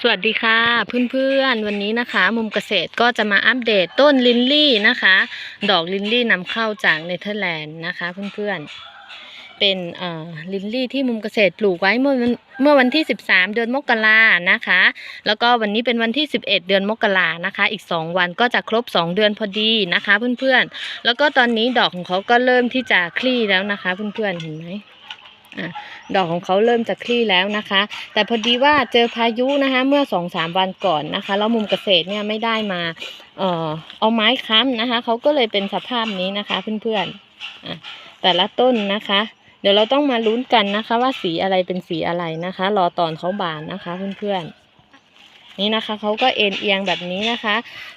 สวัสดีค่ะเพื่อนๆวันนี้นะคะ มุมเกษตรก็จะมาอัปเดตต้นลินลี่นะคะ ดอกลินลี่นำเข้าจากเนเธอร์แลนด์นะคะเพื่อนๆเป็นเอ่อลินลี่ที่มุมเกษตรปลูกไว้เมื่อวันเมื่อวันที่ 13 เดือนมกรานะคะ แล้วก็วันนี้เป็นวันที่ 11 เดือนมกรานะคะ อีก 2 วันก็จะครบ 2 เดือนพอดีนะคะเพื่อนๆแล้วก็ตอนนี้ดอกของเขาก็เริ่มที่จะคลี่แล้วนะคะเพื่อนๆเห็นไหม ดอกของเขาเริ่มจะคลี่แล้วนะคะ แต่พอดีว่าเจอพายุนะคะ เมื่อสองสามวันก่อนนะคะ แล้วมุมเกษตรเนี่ยไม่ได้มาเอ่อเอาไม้ค้ำนะคะ เขาก็เลยเป็นสภาพนี้นะคะเพื่อนๆแต่ละต้นนะคะ เดี๋ยวเราต้องมาลุ้นกันนะคะ ว่าสีอะไรเป็นสีอะไรนะคะ รอตอนเขาบานนะคะเพื่อนๆ นี่นะคะเขาก็เอ็นเอียงแบบนี้นะคะ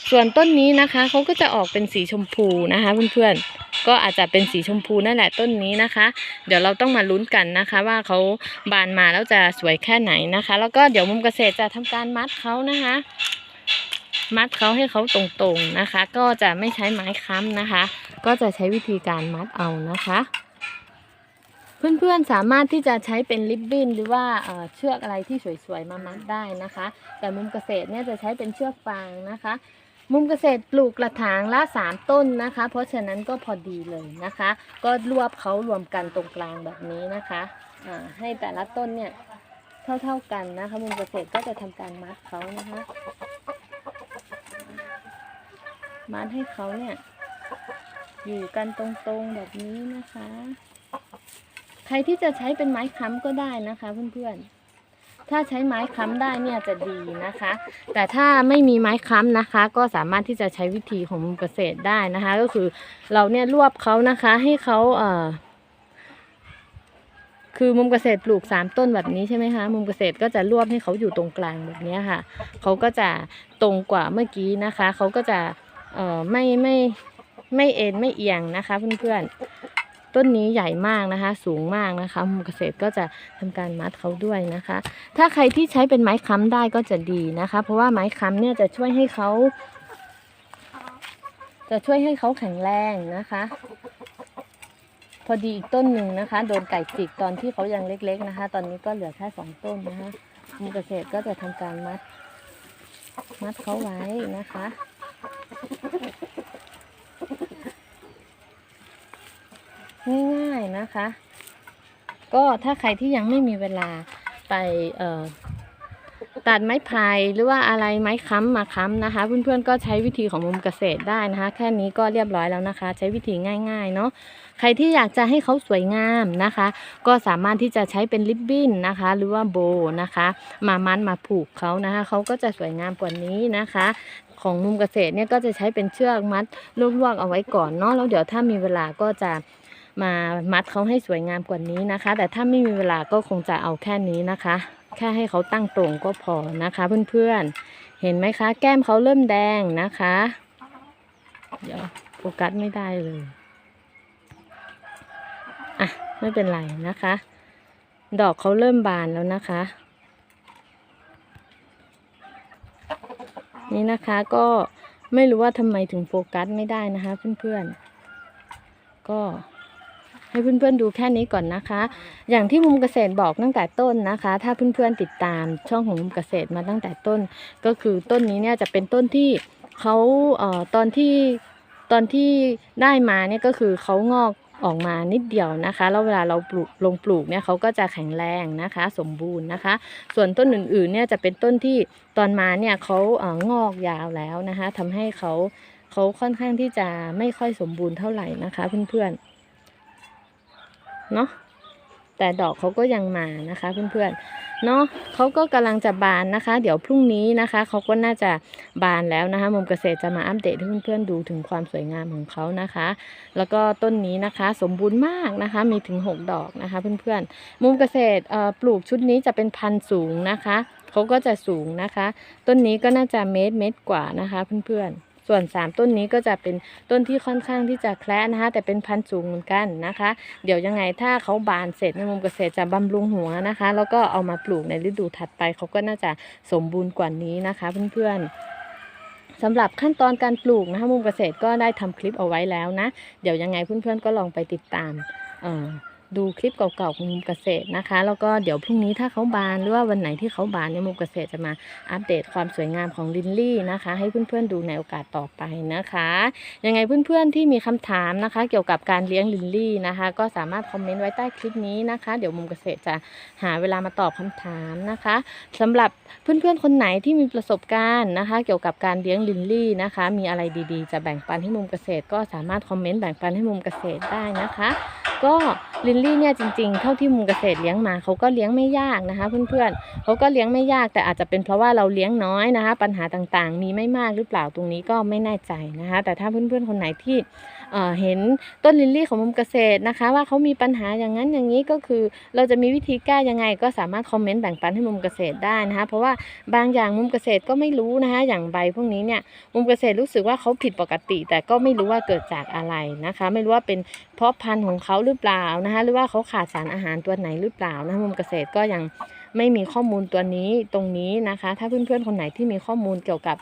ส่วนต้นนี้นะคะเขาก็จะออกเป็นสีชมพูนะคะเพื่อนๆก็อาจจะเป็นสีชมพูนั่นแหละต้นนี้นะคะ เดี๋ยวเราต้องมาลุ้นกันนะคะ ว่าเขาบานมาแล้วจะสวยแค่ไหนนะคะ แล้วก็เดี๋ยวมุมเกษตรจะทำการมัดเขานะคะ มัดเขาให้เขาตรงๆนะคะ ก็จะไม่ใช้ไม้ค้ำนะคะ ก็จะใช้วิธีการมัดเอานะคะ เพื่อนๆสามารถที่จะใช้เป็นริบบิ้นหรือว่าเชือกอะไรที่สวยๆมามัดได้นะคะ แต่มุมเกษตรเนี่ยจะใช้เป็นเชือกฟางนะคะ มุมเกษตรปลูกกระถางละสามต้นนะคะ เพราะฉะนั้นก็พอดีเลยนะคะ ก็รวบเขารวมกันตรงกลางแบบนี้นะคะให้แต่ละต้นเนี่ยเท่าๆกันนะคะมุมเกษตรก็จะทำการมัดเขานะคะมัดให้เขาเนี่ยอยู่กันตรงๆแบบนี้นะคะ ใครที่จะใช้เป็นไม้ค้ำก็ได้นะคะเพื่อนๆ ถ้าใช้ไม้ค้ำได้เนี่ยจะดีนะคะ แต่ถ้าไม่มีไม้ค้ำนะคะ ก็สามารถที่จะใช้วิธีของมุมเกษตรได้นะคะ ก็คือเราเนี่ยรวบเขานะคะ ให้เขาเอ่อคือมุมเกษตรปลูกสามต้นแบบนี้ใช่ไหมคะมุมเกษตรก็จะรวบให้เขาอยู่ตรงกลางแบบนี้ค่ะเขาก็จะตรงกว่าเมื่อกี้นะคะเขาก็จะเอ่อไม่ไม่ไม่เอ็นไม่เอียงนะคะเพื่อนๆ ต้นนี้ใหญ่มากนะคะ สูงมากนะคะมุมเกษตรก็จะทำการมัดเขาด้วยนะคะ ถ้าใครที่ใช้เป็นไม้ค้ำได้ก็จะดีนะคะ เพราะว่าไม้ค้ำเนี่ยจะช่วยให้เขา จะช่วยให้เขาแข็งแรงนะคะ พอดีอีกต้นหนึ่งนะคะ โดนไก่จิกตอนที่เขายังเล็ก ๆ นะคะ ตอนนี้ก็เหลือแค่สองต้นนะคะมุมเกษตรก็จะทำการมัด มัดเขาไว้นะคะ ง่ายๆนะคะ ก็ถ้าใครที่ยังไม่มีเวลาไปตัดไม้พายหรือว่าอะไรไม้ค้ำมาค้ำนะคะ เพื่อนๆก็ใช้วิธีของมุมเกษตรได้นะคะ แค่นี้ก็เรียบร้อยแล้วนะคะ ใช้วิธีง่าย ๆ เนาะใครที่อยากจะให้เขาสวยงามนะคะ ก็สามารถที่จะใช้เป็นริบบิ้นนะคะ หรือว่าโบนะคะ มามัดมาผูกเขานะคะเขาก็จะสวยงามกว่านี้นะคะ ของมุมเกษตรเนี่ยก็จะใช้เป็นเชือกมัดลวกๆเอาไว้ก่อนเนาะแล้วเดี๋ยวถ้ามีเวลาก็จะ มามัดเขาให้สวยงามกว่านี้นะคะ แต่ถ้าไม่มีเวลาก็คงจะเอาแค่นี้นะคะ แค่ให้เขาตั้งตรงก็พอนะคะเพื่อนๆ เห็นไหมคะ แก้มเขาเริ่มแดงนะคะ เดี๋ยวโฟกัสไม่ได้เลยอะไม่เป็นไรนะคะ ดอกเขาเริ่มบานแล้วนะคะ นี่นะคะก็ไม่รู้ว่าทำไมถึงโฟกัสไม่ได้นะคะเพื่อนๆก็ ให้เพื่อนๆดูแค่นี้ก่อนนะคะ อย่างที่มุมเกษตรบอกตั้งแต่ต้นนะคะ ถ้าเพื่อนๆติดตามช่องของมุมเกษตรมาตั้งแต่ต้น ก็คือต้นนี้เนี่ยจะเป็นต้นที่เขาเอ่อตอนที่ตอนที่ได้มาเนี่ยก็คือเขางอกออกมานิดเดียวนะคะ แล้วเวลาเราปลูกลงปลูกเนี่ยเขาก็จะแข็งแรงนะคะ สมบูรณ์นะคะ ส่วนต้นอื่นๆเนี่ยจะเป็นต้นที่ตอนมาเนี่ยเขาเอ่องอกยาวแล้วนะคะทำให้เขาเขาค่อนข้างที่จะไม่ค่อยสมบูรณ์เท่าไหร่นะคะ เพื่อนๆ เนาะแต่ดอกเขาก็ยังมานะคะเพื่อนๆเนาะเขาก็กำลังจะบานนะคะ เดี๋ยวพรุ่งนี้นะคะเขาก็น่าจะบานแล้วนะคะมุมเกษตรจะมาอัปเดตให้เพื่อนๆดูถึงความสวยงามของเขานะคะ แล้วก็ต้นนี้นะคะสมบูรณ์มากนะคะ มีถึง 6 ดอกนะคะ เพื่อนๆมุมเกษตรเอ่อปลูกชุดนี้จะเป็นพันธุ์สูงนะคะเขาก็จะสูงนะคะ ต้นนี้ก็น่าจะเมตรเมตรกว่านะคะเพื่อนๆ ส่วน 3 ต้นนี้ก็จะเป็นต้นที่ค่อนข้างที่จะแคละนะคะ แต่เป็นพันธุ์สูงเหมือนกันนะคะ เดี๋ยวยังไงถ้าเขาบานเสร็จในมุมเกษตรจะบำรุงหัวนะคะ แล้วก็เอามาปลูกในฤดูถัดไปเขาก็น่าจะสมบูรณ์กว่านี้นะคะ เพื่อนๆสำหรับขั้นตอนการปลูกนะคะมุมเกษตรก็ได้ทำคลิปเอาไว้แล้วนะ เดี๋ยวยังไงเพื่อนๆก็ลองไปติดตามออ ดูคลิปเก่าๆของมุมเกษตรนะคะ แล้วก็เดี๋ยวพรุ่งนี้ถ้าเขาบานหรือว่าวันไหนที่เขาบานเนี่ยมุมเกษตรจะมาอัปเดตความสวยงามของลินลี่นะคะ ให้เพื่อนๆดูในโอกาสต่อไปนะคะ ยังไงเพื่อนๆที่มีคำถามนะคะ เกี่ยวกับการเลี้ยงลินลี่นะคะ ก็สามารถคอมเมนต์ไว้ใต้คลิปนี้นะคะ เดี๋ยวมุมเกษตรจะหาเวลามาตอบคำถามนะคะสำหรับเพื่อนๆคนไหนที่มีประสบการณ์นะคะ เกี่ยวกับการเลี้ยงลินลี่นะคะ มีอะไรดีๆ จะแบ่งปันให้มุมเกษตรก็สามารถคอมเมนต์แบ่งปันให้มุมเกษตรได้นะคะ ก็ลินลี่เนี่ยจริงๆ เท่าที่มุมเกษตรเลี้ยงมาเขาก็เลี้ยงไม่ยากนะคะ เพื่อนๆเขาก็เลี้ยงไม่ยากแต่อาจจะเป็นเพราะว่าเราเลี้ยงน้อยนะคะ ปัญหาต่างๆ มีไม่มากหรือเปล่าตรงนี้ก็ไม่แน่ใจนะคะ แต่ถ้าเพื่อนๆคนไหนที่ เห็นต้นลินลี่ของมุมเกษตรนะคะ ว่าเขามีปัญหาอย่างนั้นอย่างนี้ก็คือเราจะมีวิธีแก้ยังไงก็สามารถคอมเมนต์แบ่งปันให้มุมเกษตรได้นะคะ เพราะว่าบางอย่างมุมเกษตรก็ไม่รู้นะคะอย่างใบพวกนี้เนี่ยมุมเกษตรรู้สึกว่าเขาผิดปกติ แต่ก็ไม่รู้ว่าเกิดจากอะไรนะคะ ไม่รู้ว่าเป็นเพราะพันธุ์ของเขาหรือเปล่านะคะหรือว่าเขาขาดสารอาหารตัวไหนหรือเปล่านะมุมเกษตรก็ยัง ไม่มีข้อมูลตัวนี้ตรงนี้นะคะ ถ้าเพื่อนๆคนไหนที่มีข้อมูลเกี่ยวกับ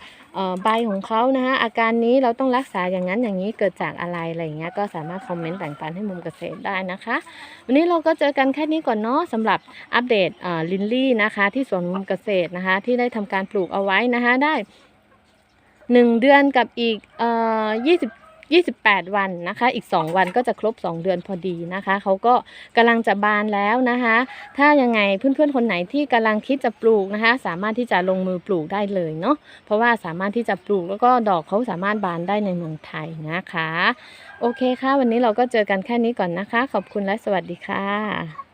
ใบของเขานะคะอาการนี้เราต้องรักษาอย่างนั้นอย่างนี้เกิดจากอะไรอะไรอย่างเงี้ยก็สามารถคอมเมนต์แบ่งปันให้มุมเกษตรได้นะคะ วันนี้เราก็เจอกันแค่นี้ก่อนเนาะสำหรับอัปเดตลินลี่นะคะ ที่สวนมุมเกษตรนะคะ ที่ได้ทำการปลูกเอาไว้นะคะได้หนึ่งเดือนกับอีกเอ่อยี่สิบ 28 วันนะคะ อีก 2 วันก็จะครบ 2 เดือนพอดีนะคะ เขาก็กำลังจะบานแล้วนะคะ ถ้ายังไงเพื่อนๆคนไหนที่กำลังคิดจะปลูกนะคะ สามารถที่จะลงมือปลูกได้เลยเนาะ เพราะว่าสามารถที่จะปลูกแล้วก็ดอกเขาสามารถบานได้ในเมืองไทยนะคะ โอเคค่ะ วันนี้เราก็เจอกันแค่นี้ก่อนนะคะ ขอบคุณและสวัสดีค่ะ